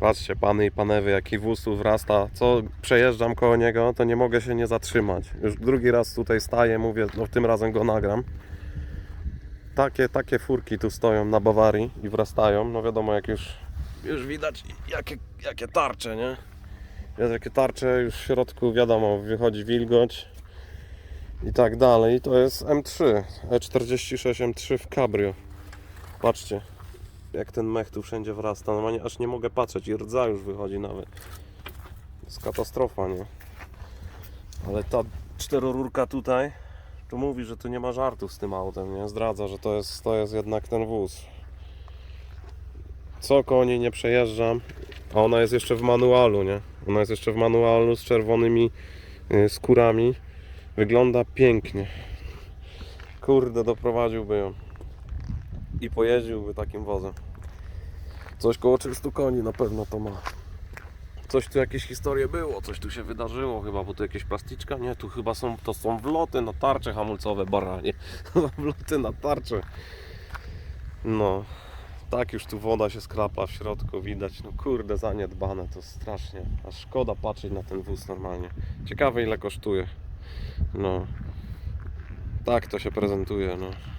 Patrzcie, pany i panewy, jaki wóz tu wrasta. Co przejeżdżam koło niego, to nie mogę się nie zatrzymać. Już drugi raz tutaj staję, mówię, no tym razem go nagram. Takie, takie furki tu stoją na Bawarii i wrastają. No wiadomo, jak już, już widać, jakie, jakie tarcze, nie? Jest jakie tarcze, już w środku wiadomo, wychodzi wilgoć i tak dalej. I to jest M3, E46 M3 w Cabrio. Patrzcie, jak ten mech tu wszędzie wrasta. Normalnie aż nie mogę patrzeć i rdza już wychodzi nawet. To jest katastrofa, nie? Ale ta czterorurka tutaj, to mówi, że tu nie ma żartów z tym autem, nie? Zdradza, że to jest, to jest jednak ten wóz. Co koło niej nie przejeżdżam, a ona jest jeszcze w manualu, nie? Ona jest jeszcze w manualu z czerwonymi y, skórami. Wygląda pięknie. Kurde, doprowadziłby ją. I pojeździłby takim wozem. Coś koło 300 koni na pewno to ma. Coś tu jakieś historie było, coś tu się wydarzyło chyba, bo tu jakieś plasticzka, nie, tu chyba są, to są wloty na tarcze hamulcowe, baranie. wloty na tarcze. No, tak już tu woda się skrapa w środku, widać, no kurde, zaniedbane, to strasznie, aż szkoda patrzeć na ten wóz normalnie. Ciekawe ile kosztuje. No, tak to się prezentuje, no.